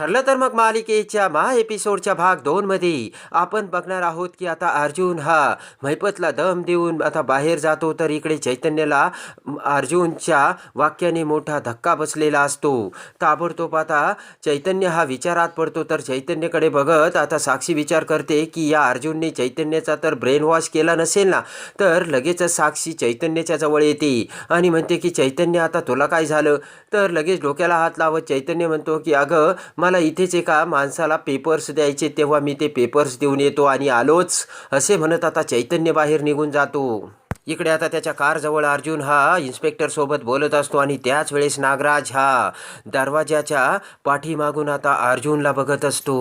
ठरलं तर मग मालिकेच्या मा एपिसोडच्या भाग दोनमध्ये आपण बघणार आहोत की आता अर्जुन हा मैपतला दम देऊन आता बाहेर जातो तर इकडे चैतन्याला अर्जुनच्या वाक्याने मोठा धक्का बसलेला असतो. ताबडतोब आता चैतन्य हा विचारात पडतो तर चैतन्यकडे बघत आता साक्षी विचार करते की या अर्जुनने चैतन्याचा तर ब्रेन वॉश केला नसेल ना तर लगेचच साक्षी चैतन्याच्या जवळ येते आणि म्हणते की चैतन्य आता तुला काय झालं? तर लगेच डोक्याला हात लावत चैतन्य म्हणतो की अगं मला इथेच एका माणसाला पेपर्स द्यायचे तेव्हा मी ते पेपर्स देऊन येतो आणि आलोच असे म्हणत आता चैतन्य बाहेर निघून जातो. इकडे आता त्याच्या कारजवळ अर्जुन हा इन्स्पेक्टरसोबत बोलत असतो आणि त्याच वेळेस नागराज हा दरवाजाच्या पाठीमागून आता अर्जुनला बघत असतो.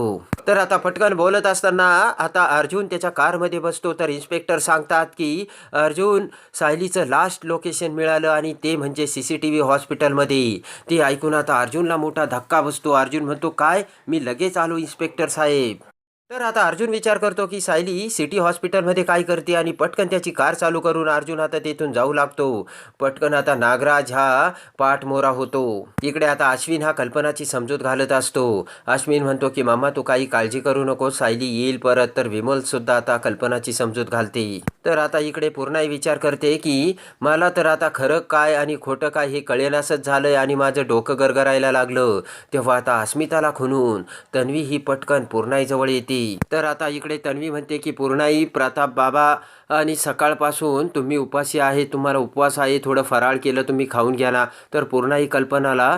तर आता पटकन बोलत असताना आता अर्जुन त्याच्या कारमध्ये बसतो. तर इन्स्पेक्टर सांगतात की अर्जुन सायलीचं लास्ट लोकेशन मिळालं आणि ते म्हणजे सी सी टी व्ही हॉस्पिटलमध्ये ते ऐकून आता अर्जुनला मोठा धक्का बसतो. अर्जुन म्हणतो काय? मी लगेच आलो इन्स्पेक्टर साहेब. तर आता अर्जुन विचार करतो की सायली सिटी हॉस्पिटलमध्ये काय करते आणि पटकन त्याची कार चालू करून अर्जुन आता तेथून जाऊ लागतो. पटकन आता नागराज हा पाठमोरा होतो. इकडे आता अश्विन हा कल्पनाची समजूत घालत असतो. अश्विन म्हणतो की मामा तू काही काळजी करू नको सायली येईल परत. तर विमल सुद्धा आता कल्पनाची समजूत घालते. तर आता इकडे पूर्णाही विचार करते की मला तर आता खरं काय आणि खोटं काय हे कळेनासच झालंय आणि माझं डोकं गरगरायला लागलं. तेव्हा आता अस्मिताला खुनून तन्वी ही पटकन पूर्णाईजवळ येते. तर आता इकडे तन्वी म्हणते की पूर्णाई प्रताप बाबा आणि सकाळपासून तुम्ही उपाशी आहे तुम्हाला उपवास आहे थोडं फराळ केलं तुम्ही खाऊन घ्या ना. तर पूर्णाई कल्पनाला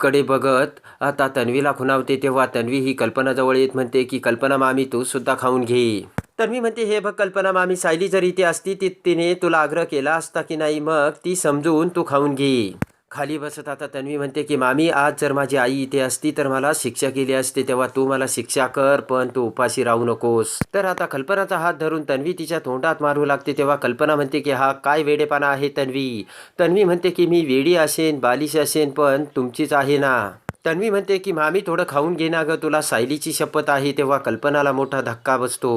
कडे बघत आता तन्वीला खुणावते तेव्हा तन्वी ही कल्पनाजवळ येत म्हणते की कल्पना मामी तू सुद्धा खाऊन घे. तन्वी म्हणते हे बघ कल्पना मामी सायली जर इथे असती ती तिने तुला आग्रह केला असता की नाही मग ती समजून तू खाऊन घे. खाली बसत आता तन्वी म्हणते की मामी आज जर माझी आई इथे असती तर मला शिक्षा केली असते तेव्हा तू मला शिक्षा कर पण तू उपाशी राहू नकोस. तर आता कल्पनाचा हात धरून तन्वी तिच्या तोंडात मारू लागते तेव्हा कल्पना म्हणते की हा काय वेडेपणा आहे तन्वी. तन्वी म्हणते की मी वेडी असेन बालिश असेन पण तुमचीच आहे ना. तन्वी म्हणते की मामी थोडं खाऊन घे ना गं तुला सायलीची शपथ आहे तेव्हा कल्पनाला मोठा धक्का बसतो.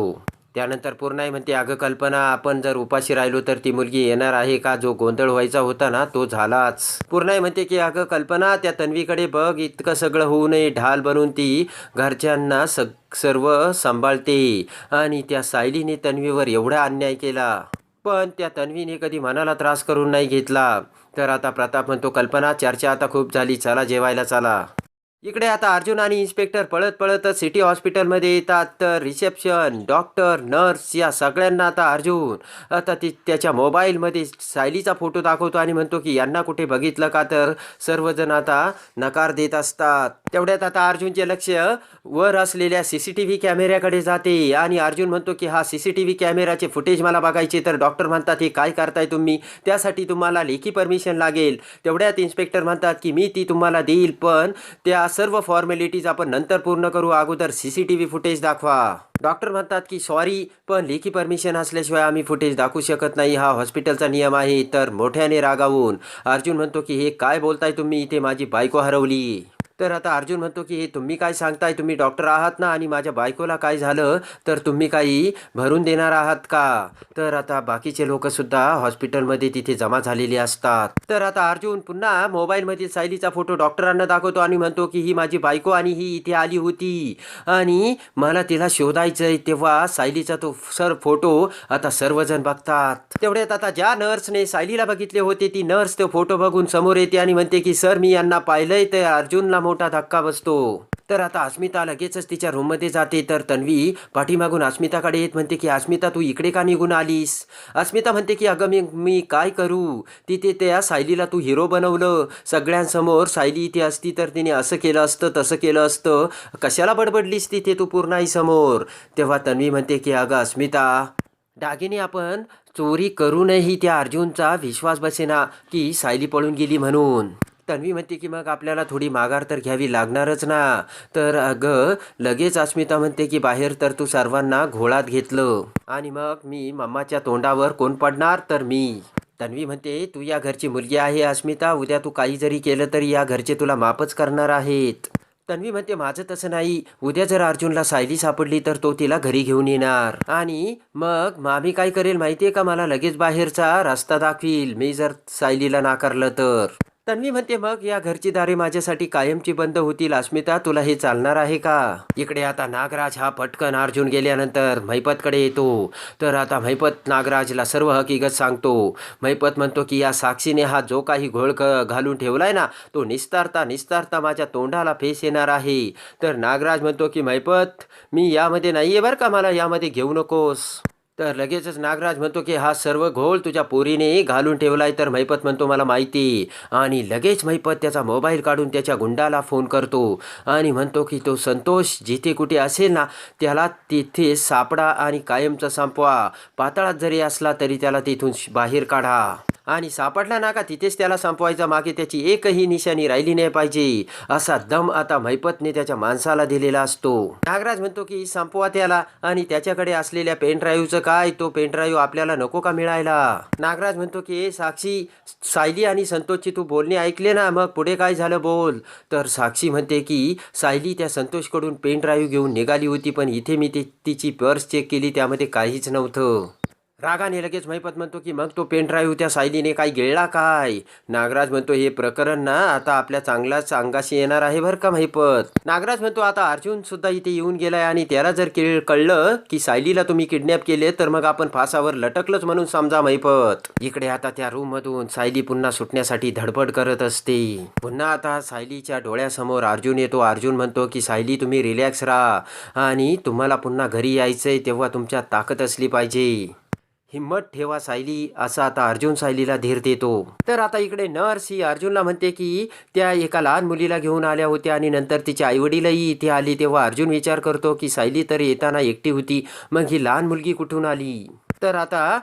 त्यानंतर पूर्णाई म्हणते अगं कल्पना आपण जर उपाशी राहिलो तर ती मुलगी येणार आहे का? जो गोंधळ व्हायचा होता ना तो झालाच. पूर्णाई म्हणते की अगं कल्पना त्या तन्वीकडे बघ इतकं सगळं होऊ नये ढाल बनून ती घरच्यांना सग सर्व सांभाळते. आणि त्या सायलीने तन्वीवर एवढा अन्याय केला. पण त्या तन्वीने कधी मनाला त्रास करून नाही घेतला. तर आता प्रताप म्हणतो कल्पना चर्चा आता खूप झाली चला जेवायला चला. इकडे आता अर्जुन आणि इन्स्पेक्टर पळत पळत सिटी हॉस्पिटलमध्ये येतात. तर रिसेप्शन डॉक्टर नर्स या सगळ्यांना आता अर्जुन आता ती त्याच्या मोबाईलमध्ये सायलीचा फोटो दाखवतो आणि म्हणतो की यांना कुठे बघितलं का? तर सर्वजण आता नकार देत असतात. तेवढ्यात आता अर्जुनचे लक्ष वर असलेल्या सी सी टी व्ही कॅमेऱ्याकडे जाते. आणि अर्जुन म्हणतो की हा सी सी टी व्ही कॅमेराचे फुटेज मला बघायचे. तर डॉक्टर म्हणतात हे काय करताय तुम्ही? त्यासाठी तुम्हाला लेखी परमिशन लागेल. तेवढ्यात इन्स्पेक्टर म्हणतात की मी ती तुम्हाला देईल पण त्या सर्व फॉर्मॅलिटीज आपण नंतर पूर्ण करू. अगोदर C C T V footage दाखवा. डॉक्टर म्हणतात की सॉरी पण लेखी परमिशन असल्याशिवाय आम्ही फुटेज दाखवू शकत नाही. हा हॉस्पिटलचा नियम आहे तर मोठ्याने रागावून. अर्जुन म्हणतो की हे काय बोलताय तुम्ही? इथे माझी बायको हरवली. तर आता अर्जुन म्हणतो की हे तुम्ही काय सांगताय? तुम्ही डॉक्टर आहात ना आणि माझ्या बायकोला काय झालं? तर तुम्ही काही भरून देणार आहात का? तर आता बाकीचे लोकसुद्धा हॉस्पिटलमध्ये तिथे जमा झालेले असतात. तर आता अर्जुन पुन्हा मोबाईलमधील सायलीचा फोटो डॉक्टरांना दाखवतो आणि म्हणतो की ही माझी बायको आणि ही इथे आली होती. आणि मला तिला शोधायचंय तेव्हा सायलीचा तो सर फोटो आता सर्वजण बघतात. तेवढ्यात आता ज्या नर्सने सायलीला बघितले होते ती नर्स तो फोटो बघून समोर येते आणि म्हणते की सर मी यांना पाहिलंय तर अर्जुनला मोठा धक्का बसतो. तर आता अस्मिता लगेचच तिच्या रूममध्ये जाते. तर तन्वी पाठीमागून अस्मिताकडे येत म्हणते की अस्मिता तू इकडे का निघून आलीस? अस्मिता म्हणते की अगं मी मी काय करू? तिथे त्या सायलीला तू हिरो बनवलं. सगळ्यांसमोर सायली इथे असती तर तिने असं केलं असतं तसं केलं असतं. कशाला बडबडलीस तिथे तू पूर्णाई समोर तेव्हा तन्वी म्हणते की अगं अस्मिता दागिने आपण चोरी करूनही त्या अर्जुनचा. विश्वास बसेना की सायली पळून गेली म्हणून. तन्वी म्हणते की मग आपल्याला थोडी माघार तर घ्यावी लागणारच ना. तर अगं लगेच अस्मिता म्हणते की बाहेर तर तू सर्वांना घोळात घेतलं. आणि मग मी मम्माच्या तोंडावर कोण पडणार? तर मी. तन्वी म्हणते तू या घरची मुलगी आहे अस्मिता उद्या तू काही जरी केलं तरी या घरचे तुला माफच करणार आहेत. तन्वी म्हणते माझं तसं नाही. उद्या जर अर्जुनला सायली सापडली तर तो तिला घरी घेऊन येणार. आणि मग मामी काय करेल माहितीये का? मला लगेच बाहेरचा रस्ता दाखवील. मी जर सायलीला नाकारलं तर. तन्वी म्हणते मग या घरची दारे माझ्यासाठी कायमची बंद होतील अस्मिता तुला हे चालणार आहे का? इकडे आता नागराज हा पटकन अर्जुन गेल्यानंतर महिपतकडे येतो. तर आता महिपत नागराजला सर्व हकीकत सांगतो. महिपत म्हणतो की या साक्षीने हा जो काही घोळ घालून ठेवलाय ना तो निस्तारता निस्तारता माझ्या तोंडाला फेस येणार आहे. तर नागराज म्हणतो की महिपत मी यामध्ये नाही आहे बरं का मला यामध्ये घेऊ नकोस. तर लगेचच नागराज म्हणतो की हा सर्व घोळ तुझ्या पोरीने घालून ठेवलाय तर महिपत म्हणतो मला माहिती. आणि लगेच महिपत त्याचा मोबाईल काढून त्याच्या गुंडाला फोन करतो आणि म्हणतो की तो संतोष जिथे कुठे असेल ना त्याला तिथे सापडा आणि कायमचा संपवा. पाताळात जरी असला तरी त्याला तिथून श- बाहेर काढा. आणि सापडला ना का तिथेच त्याला संपवायचा. मागे त्याची एकही निशाणी राहिली नाही पाहिजे. असा दम आता मैपतने त्याच्या माणसाला दिलेला असतो. नागराज म्हणतो की संपवा त्याला आणि त्याच्याकडे असलेल्या पेनड्राईव्हचं काय? तो पेनड्राईव्ह आपल्याला नको का मिळायला? नागराज म्हणतो की "ए, साक्षी सायली आणि संतोषची तू बोलणे ऐकले ना मग पुढे काय झालं बोल. तर साक्षी म्हणते की सायली त्या संतोषकडून पेनड्राईव्ह घेऊन निघाली होती पण इथे मी ती तिची पर्स चेक केली त्यामध्ये काहीच नव्हतं. रागाने लगेच महिपत म्हणतो की मग तो पेन ड्राईव्ह त्या सायलीने काय गिळला काय? नागराज म्हणतो हे प्रकरण ना आता आपल्या चांगलाच अंगाशी येणार आहे बरं का महिपत. नागराज म्हणतो आता अर्जुन सुद्धा इथे येऊन गेलाय आणि त्याला जर केळ कळलं की सायलीला तुम्ही किडनॅप केले तर मग आपण फासावर लटकलंच म्हणून समजा महिपत. इकडे आता त्या रूम मधून सायली पुन्हा सुटण्यासाठी धडपड करत असते. पुन्हा आता सायलीच्या डोळ्यासमोर अर्जुन येतो. अर्जुन म्हणतो की सायली तुम्ही रिलॅक्स राहा आणि तुम्हाला पुन्हा घरी यायचंय तेव्हा तुमच्या ताकद असली पाहिजे. हिम्मत ठेवा सायली असा आता अर्जुन सायलीला धीर देतो. तर आता इकडे नर्स ही अर्जुनला म्हणते की त्या एका लहान मुलीला घेऊन आल्या होत्या आणि नंतर तिचे आईवडीलही इथे आली तेव्हा अर्जुन विचार करतो की सायली तर येताना एकटी होती मग ही लहान मुलगी कुठून आली? तर आता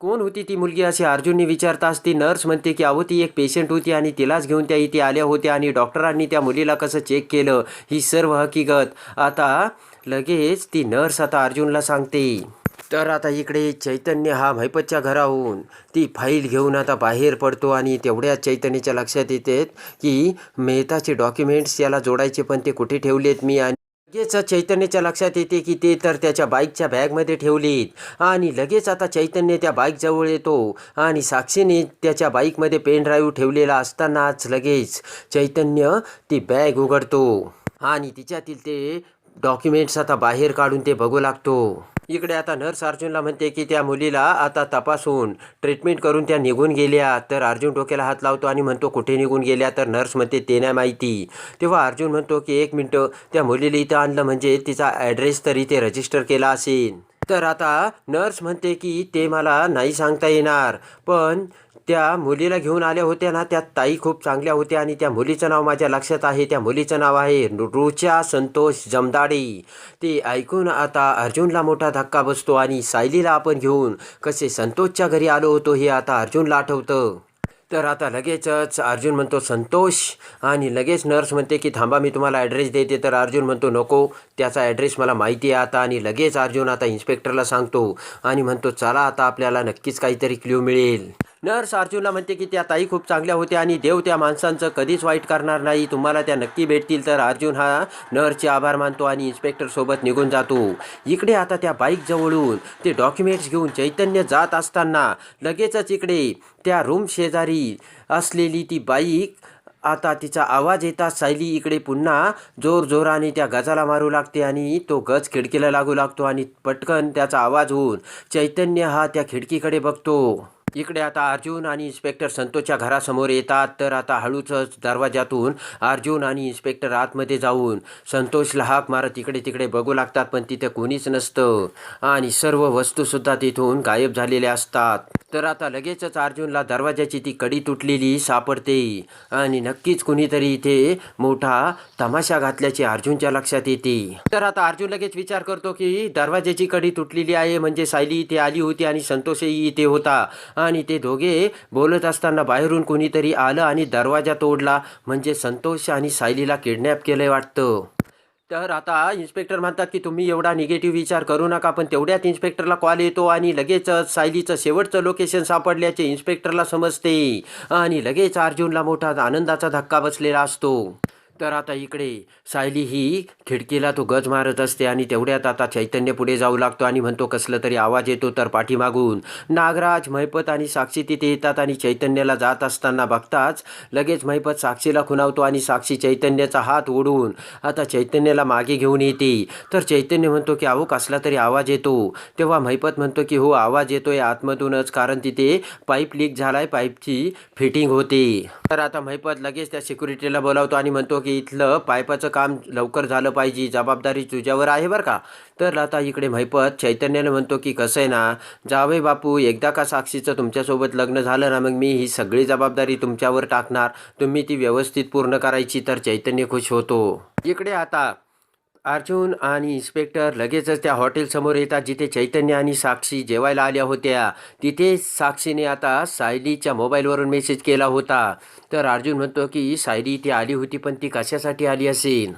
कोण होती ती मुलगी असे अर्जुनने विचारताच ती नर्स म्हणते की अहो ती एक पेशंट होती आणि तिलाच घेऊन त्या इथे आल्या होत्या आणि डॉक्टरांनी त्या मुलीला कसं चेक केलं ही सर्व हकीकत. आता लगेच ती नर्स आता अर्जुनला सांगते. तर आता इकडे चैतन्य हा मैपतच्या घराहून. ती फाईल घेऊन आता बाहेर पडतो आणि तेवढ्या चैतन्याच्या लक्षात येते की मेहताचे डॉक्युमेंट्स याला जोडायचे पण ते कुठे ठेवलेत मी आणि लगेच चैतन्याच्या लक्षात येते की ते तर त्याच्या बाईकच्या बॅगमध्ये ठेवलीत. आणि लगेच आता चैतन्य त्या बाईकजवळ येतो आणि साक्षीने त्याच्या बाईकमध्ये पेन ड्राईव्ह ठेवलेला असतानाच लगेच चैतन्य ती बॅग उघडतो. आणि तिच्यातील ते डॉक्युमेंट्स आता बाहेर काढून ते बघू लागतो. इकडे आता नर्स अर्जुनला म्हणते की त्या मुलीला आता तपासून ट्रीटमेंट करून त्या निघून गेल्या. तर अर्जुन डोक्याला हात लावतो आणि म्हणतो कुठे निघून गेल्या? तर नर्स म्हणते ते नाही माहिती. तेव्हा अर्जुन म्हणतो की एक मिनटं त्या मुलीला इथं आणलं म्हणजे तिचा ॲड्रेस तर इथे रजिस्टर केला असेल. तर आता नर्स म्हणते की ते मला नाही सांगता येणार. पण त्या मुलीला घेऊन आल्या होत्या ना त्या ताई खूप चांगल्या होत्या आणि त्या मुलीचं नाव माझ्या लक्षात आहे. त्या मुलीचं नाव आहे रुचा संतोष जमदाडे. ते ऐकून आता अर्जुनला मोठा धक्का बसतो आणि सायलीला आपण घेऊन कसे संतोषच्या घरी आलो होतो हे आता अर्जुनला आठवतं. तर आता लगेचच अर्जुन म्हणतो संतोष आणि लगेच नर्स म्हणते की थांबा मी तुम्हाला ॲड्रेस देते. तर अर्जुन म्हणतो नको त्याचा ॲड्रेस मला माहिती आहे आता. आणि लगेच अर्जुन आता इन्स्पेक्टरला सांगतो आणि म्हणतो चला आता आपल्याला नक्कीच काहीतरी क्ल्यू मिळेल. नर्स अर्जुनला म्हणते की त्या ताई खूप चांगल्या होत्या आणि देव त्या माणसांचं कधीच वाईट करणार नाही. तुम्हाला त्या नक्की भेटतील तर अर्जुन हा नर्सचे आभार मानतो आणि इन्स्पेक्टरसोबत निघून जातो. इकडे आता त्या बाईक जवळून ते डॉक्युमेंट्स घेऊन चैतन्य जात असताना लगेचच इकडे त्या रूम शेजारी असलेली ती बाईक आता तिचा आवाज येताच सायली इकडे पुन्हा जोर जोराने त्या गजाला मारू लागते आणि तो गज खिडकीला लागू लागतो आणि पटकन त्याचा आवाज होऊन चैतन्य हा त्या खिडकीकडे बघतो. इकडे आता अर्जुन आणि इन्स्पेक्टर संतोषच्या घरासमोर येतात. तर आता हळूच दरवाजातून अर्जुन आणि इन्स्पेक्टर आतमध्ये जाऊन संतोषला हाक मारत इकडे तिकडे बघू लागतात पण तिथे कोणीच नसतं. आणि सर्व वस्तूसुद्धा तिथून गायब झालेल्या असतात. तर आता लगेचच अर्जुनला दरवाजाची ती कडी तुटलेली सापडते. आणि नक्कीच कुणीतरी इथे मोठा तमाशा घातल्याचे अर्जुनच्या लक्षात येते. तर आता अर्जुन लगेच विचार करतो की दरवाजाची कडी तुटलेली आहे म्हणजे सायली इथे आली होती आणि संतोषही इथे होता. आणि ते दोघे बोलत असताना बाहेरून कोणीतरी आलं आणि दरवाजा तोडला. म्हणजे संतोष आणि सायलीला किडनॅप केलंय वाटतं. तर आता इन्स्पेक्टर म्हणतात की तुम्ही एवढा निगेटिव्ह विचार करू नका पण तेवढ्यात इन्स्पेक्टरला कॉल येतो आणि लगेचच सायलीचं शेवटचं लोकेशन सापडल्याचे इन्स्पेक्टरला समजते. आणि लगेच अर्जुनला मोठा आनंदाचा धक्का बसलेला असतो. तर आता इकडे सायली ही खिडकीला तो गज मारत असते आणि तेवढ्यात आता चैतन्य पुढे जाऊ लागतो आणि म्हणतो कसलं तरी आवाज येतो तर पाठीमागून. नागराज महिपत आणि साक्षी तिथे येतात आणि चैतन्याला जात असताना बघताच लगेच महिपत साक्षीला खुणावतो आणि साक्षी चैतन्याचा हात ओढून आता चैतन्याला मागे घेऊन येते. तर चैतन्य म्हणतो की अहो कसला तरी आवाज येतो. तेव्हा महिपत म्हणतो की हो आवाज येतोय आतमधूनच कारण तिथे पाईप लीक झालाय पाईपची फिटिंग होते. तर आता महिपत लगेच त्या सिक्युरिटीला बोलावतो आणि म्हणतो की इथलं पायपाचं काम लवकर झालं पाहिजे जबाबदारी तुझ्यावर आहे बरं का? तर आता इकडे महिपत चैतन्याने म्हणतो की कसं आहे ना जावे बापू एकदा का साक्षीचं तुमच्यासोबत लग्न झालं ना मग मी ही सगळी जबाबदारी तुमच्यावर टाकणार. तुम्ही ती व्यवस्थित पूर्ण करायची तर चैतन्य खुश होतो. इकडे आता अर्जुन आणि इन्स्पेक्टर लगेचच त्या हॉटेलसमोर येतात जिथे चैतन्य आणि साक्षी जेवायला आल्या होत्या. तिथे साक्षीने आता सायलीच्या मोबाईलवरून मेसेज केला होता. तर अर्जुन म्हणतो की सायली इथे आली होती पण ती कशासाठी आली असेल?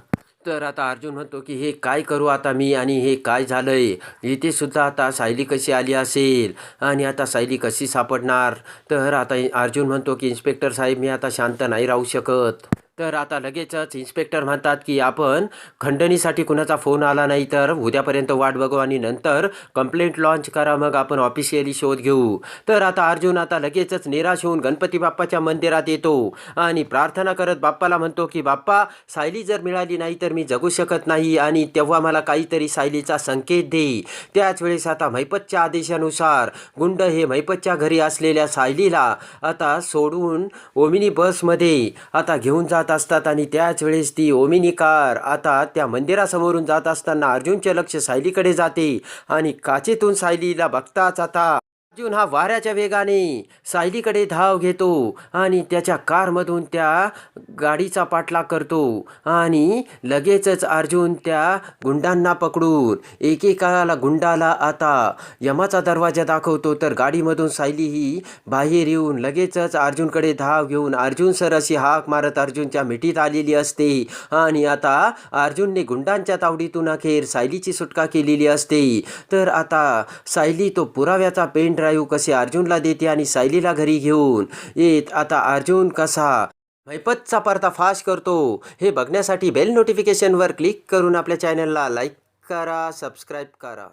तर आता अर्जुन म्हणतो की हे काय करू आता मी आणि हे काय झालंय? इथे सुद्धा आता सायली कशी आली असेल? आणि आता सायली कशी सापडणार? तर आता अर्जुन म्हणतो की इन्स्पेक्टर साहेब मी आता शांत नाही राहू शकत. तर आता लगेचच इन्स्पेक्टर म्हणतात की आपण खंडणीसाठी कुणाचा फोन आला नाही तर उद्यापर्यंत वाट बघू आणि नंतर कंप्लेंट लॉन्च करा मग आपण ऑफिशियली शोध घेऊ. तर आता अर्जुन आता लगेचच निराश होऊन गणपती बाप्पाच्या मंदिरात येतो आणि प्रार्थना करत बाप्पाला म्हणतो की बाप्पा सायली जर मिळाली नाही तर मी जगू शकत नाही आणि तेव्हा मला काहीतरी सायलीचा संकेत दे. त्याच वेळेस आता मैपतच्या आदेशानुसार गुंड हे मैपतच्या घरी असलेल्या सायलीला आता सोडून ओमिनी बसमध्ये आता घेऊन जात असतात आणि त्याच वेळेस ती ओमिनी कार आता त्या मंदिरासमोरून जात असताना अर्जुनचे लक्ष सायलीकडे जाते आणि काचेतून सायलीला बघताच आता अर्जुन हा वाऱ्याच्या वेगाने सायलीकडे धाव घेतो आणि त्याच्या कारमधून त्या गाडीचा पाठलाग करतो आणि लगेचच अर्जुन त्या गुंडांना पकडून एकेकाला गुंडाला आता यमाचा दरवाजा दाखवतो. तर गाडीमधून सायली ही बाहेर येऊन लगेचच अर्जुनकडे धाव घेऊन अर्जुन सर अशी हाक मारत अर्जुनच्या मिठीत आलेली असते आणि आता अर्जुनने गुंडांच्या तावडीतून अखेर सायलीची सुटका केलेली असते. तर आता सायली तो पुराव्याचा पेंट ड्राईव्ह कसे अर्जुनला देते आणि सायलीला घरी घेऊन? येत आता अर्जुन कसा? मैपतचा पर्दाफाश करतो. हे बघण्यासाठी बेल नोटिफिकेशनवर क्लिक करून आपल्या चॅनलला लाईक करा सबस्क्राईब करा.